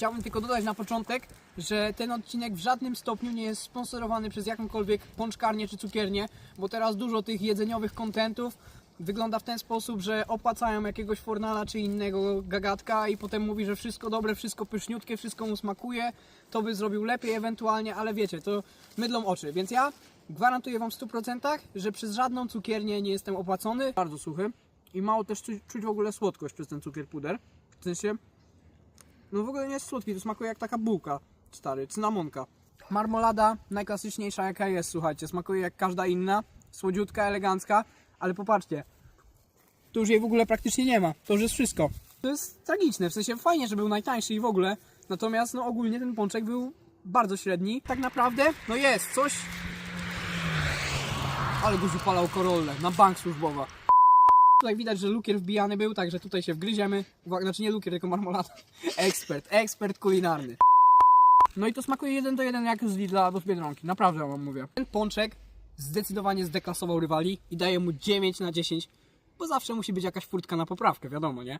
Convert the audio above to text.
Chciałbym tylko dodać na początek, że ten odcinek w żadnym stopniu nie jest sponsorowany przez jakąkolwiek pączkarnię czy cukiernię, bo teraz dużo tych jedzeniowych kontentów wygląda w ten sposób, że opłacają jakiegoś fornala czy innego gagatka i potem mówi, że wszystko dobre, wszystko pyszniutkie, wszystko mu smakuje, to by zrobił lepiej ewentualnie, ale wiecie, to mydlą oczy, więc ja gwarantuję Wam w 100%, że przez żadną cukiernię nie jestem opłacony. Bardzo suchy i mało też czuć, w ogóle słodkość przez ten cukier puder. W sensie, no w ogóle nie jest słodki, to smakuje jak taka bułka, stary, cynamonka. Marmolada najklasyczniejsza jaka jest, słuchajcie, smakuje jak każda inna, słodziutka, elegancka, ale popatrzcie, tu już jej w ogóle praktycznie nie ma, to już jest wszystko. To jest tragiczne, w sensie fajnie, że był najtańszy i w ogóle, natomiast no ogólnie ten pączek był bardzo średni. Tak naprawdę, no jest coś, ale go wypalał Corolle, na bank służbowa. Tutaj widać, że lukier wbijany był, także tutaj się wgryziemy. Znaczy nie lukier, tylko marmolada. Ekspert, ekspert kulinarny. No i to smakuje jeden do jeden jak z Lidla albo z Biedronki, naprawdę wam mówię. Ten pączek zdecydowanie zdeklasował rywali i daje mu 9 na 10, bo zawsze musi być jakaś furtka na poprawkę, wiadomo, nie?